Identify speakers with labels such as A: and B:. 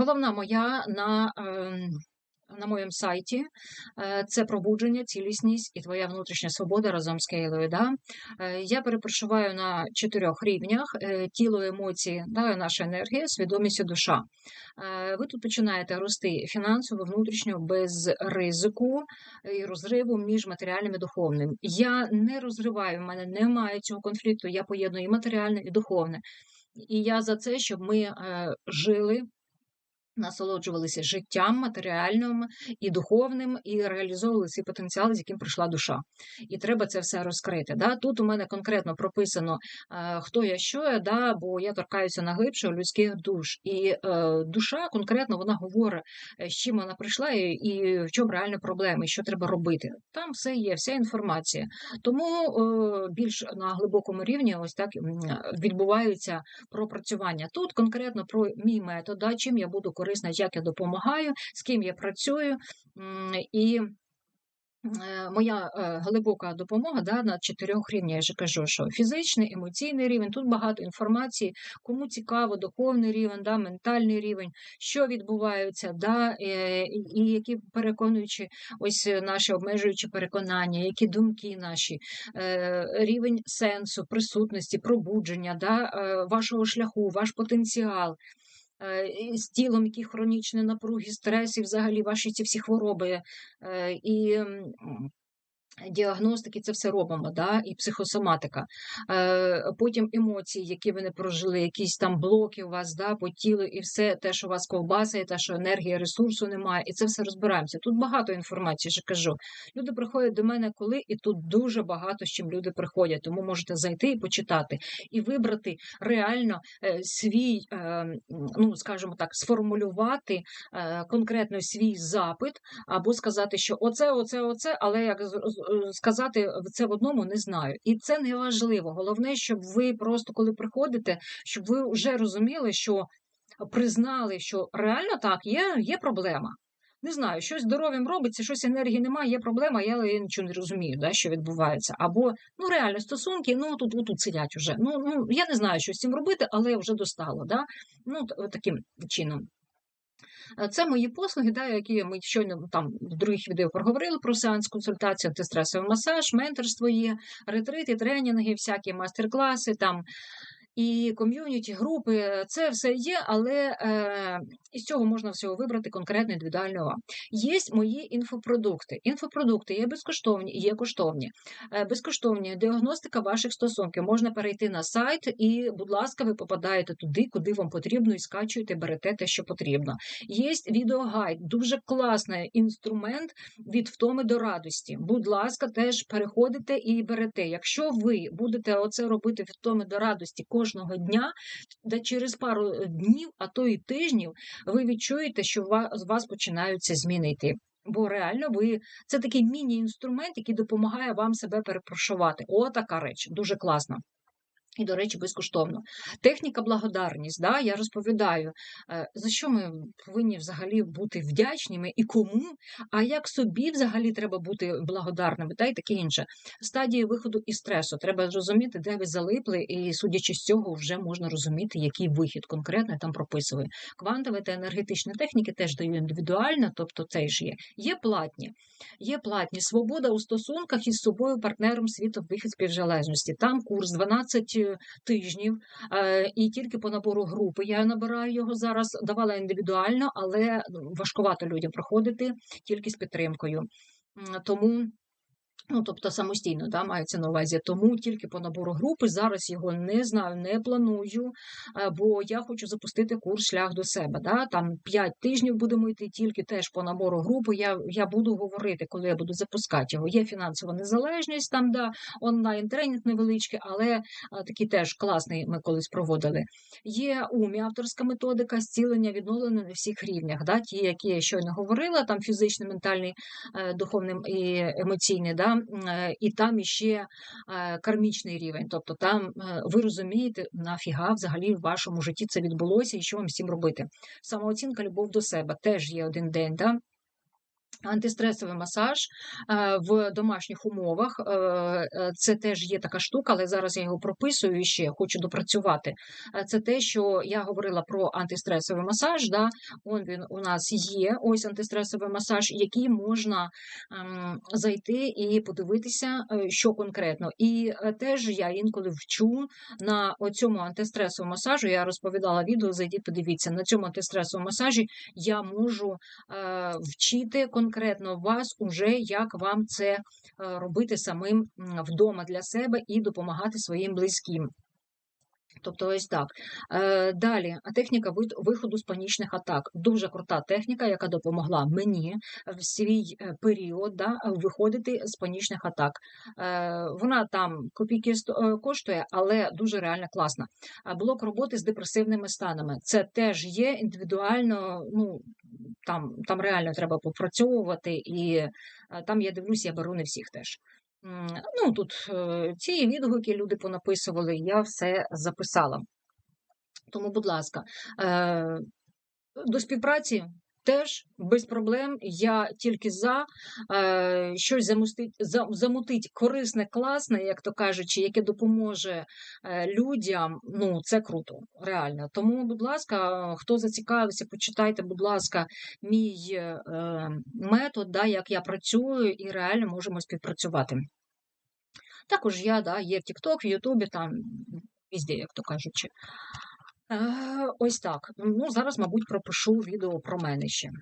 A: головна моя на ем, на моєму сайті е, це пробудження, цілісність і твоя внутрішня свобода разом з Кейлою. Да? Е, я перепрошуваю на чотирьох рівнях: е, тіло, емоції, да, наша енергія, свідомість і душа. Ви тут починаєте рости фінансово, внутрішньо, без ризику і розриву між матеріальним і духовним. Я не розриваю, в мене немає цього конфлікту, я поєдную і матеріальне, і духовне. І я за це, щоб ми жили насолоджувалися життям матеріальним і духовним, і реалізовували цей потенціал, з яким прийшла душа. І треба це все розкрити. Да? Тут у мене конкретно прописано, е, хто я, що я, да? бо я торкаюся на глибше людських душ. І е, душа конкретно вона говорить, е, з чим вона прийшла, і, і в чому реальна проблема, і що треба робити. Там все є, вся інформація. Тому е, більш на глибокому рівні ось так відбуваються пропрацювання. Тут конкретно про мій метод, да, чим я буду корисна, як я допомагаю, з ким я працюю. І е, моя е, глибока допомога да, на чотирьох рівнях. Я вже кажу, що фізичний, емоційний рівень, тут багато інформації, кому цікаво, духовний рівень, да, ментальний рівень, що відбувається, да, е, і які переконуючі ось наші обмежуючі переконання, які думки наші, рівень сенсу, присутності, пробудження, да, вашого шляху, ваш потенціал. Е, з тілом, які хронічні напруги, стрес і взагалі ваші ці всі хвороби. Е, і Діагностики, це все робимо, да? і психосоматика. Е, Потім емоції, які ви не прожили, якісь там блоки у вас да, по тілу, і все те, що у вас ковбасає, те, що енергії, ресурсу немає, і це все розбираємося. Тут багато інформації, що кажу. Люди приходять до мене коли, і тут дуже багато з чим люди приходять. Тому можете зайти і почитати, і вибрати реально е, свій, е, ну скажімо так, сформулювати е, конкретно свій запит, або сказати, що оце, оце, оце, але як Е, сказати це в одному не знаю. І це не важливо. Головне, щоб ви просто коли приходите, щоб ви вже розуміли, що признали, що реально так, є, є проблема. Не знаю, щось здоров'ям робиться, щось енергії немає, є проблема, я, я нічого не розумію, да, що відбувається. Або ну реально стосунки, ну тут тут сидять уже. Ну ну я не знаю, що з цим робити, але вже достало. Да? Ну таким чином. Е, це мої послуги, да, які ми щойно там в других відео проговорили про сеанс консультацію, антистресовий масаж, менторство є, ретрити, тренінги, всякі майстер-класи там і ком'юніті, групи, це все є, але е, із цього можна всього вибрати конкретно індивідуально вам. Є мої інфопродукти. Інфопродукти є безкоштовні є коштовні. Е, безкоштовні діагностика ваших стосунків. Можна перейти на сайт, і, будь ласка, ви попадаєте туди, куди вам потрібно, і скачуєте, берете те, що потрібно. Є відеогайд, дуже класний інструмент від втоми до радості. Будь ласка, теж переходите і берете. Якщо ви будете оце робити від втоми до радості, кожного дня, де через пару е, днів, а то і тижнів, ви відчуєте, що з вас починаються зміни йти. Бо реально ви це такий міні-інструмент, який допомагає вам себе перепрошувати. О, така реч, дуже класна. І, до речі, безкоштовно. Техніка благодарність. Да? Я розповідаю, е, за що ми повинні взагалі бути вдячними і кому, а як собі взагалі треба бути благодарними, та й таке інше. Стадії виходу із стресу. Треба зрозуміти, де ви залипли, і, судячи з цього, вже можна розуміти, який вихід конкретно там прописує. Квантові та енергетичні техніки теж даю індивідуально, тобто це ж є. Є платні. Є платні свобода у стосунках із собою, партнером світу, вихід співжалежності. Там курс 12 тижнів, е, і тільки по набору групи я набираю його зараз. Давала індивідуально, але ну, важкувато людям проходити тільки з підтримкою. Тому Ну, тобто самостійно да, мається на увазі, тому тільки по набору групи зараз його не знаю, не планую, е, бо я хочу запустити курс шлях до себе. Да? Там 5 тижнів будемо йти тільки теж по набору групи. Я я буду говорити, коли я буду запускати його. Є фінансова незалежність, там да, онлайн тренінг невеличкий, але е, такий теж класний ми колись проводили. Є умі авторська методика зцілення, відновлення на всіх рівнях. Да? Ті, які я щойно говорила, там фізичний, ментальний, е, духовний і емоційний. Да? Е, і там іще е, кармічний рівень. Тобто там е, ви розумієте, нафіга взагалі в вашому житті це відбулося і що вам з цим робити. Самооцінка, любов до себе теж є один день. Да? Антистресовий масаж е, в домашніх умовах. е, е, Це теж є така штука, але зараз я його прописую і ще хочу допрацювати. Це те, що я говорила про антистресовий масаж. Да? Он він у нас є. Ось антистресовий масаж, який можна ем, зайти і подивитися, що конкретно. І теж я інколи вчу на цьому антистресовому масажу. Я розповідала відео. Зайдіть, подивіться на цьому антистресовому масажі. Я можу вчити конкретно вас уже, як вам це е, робити самим вдома для себе і допомагати своїм близьким. Тобто ось так. Е, далі, техніка виходу з панічних атак. Дуже крута техніка, яка допомогла мені в свій е, період да, виходити з панічних атак. Вона там копійки коштує, але дуже реально класна. Блок роботи з депресивними станами. Це теж є індивідуально, ну там, там реально треба попрацьовувати, і е, там я дивлюсь, я беру не всіх теж. Ну, тут е, ці відгуки люди понаписували, я все записала. Тому, будь ласка, е, до співпраці теж без проблем. Я тільки за е, щось замустить, за- замутить корисне, класне, як то кажучи, яке допоможе е, людям. Ну, це круто, реально. Тому, будь ласка, хто зацікавився, почитайте, будь ласка, мій е, метод, да, як я працюю, і реально можемо співпрацювати. Також я да, є в TikTok, в Ютубі, там везде, як то кажучи. Е, Ось так. Ну, зараз, мабуть, пропишу відео про мене ще.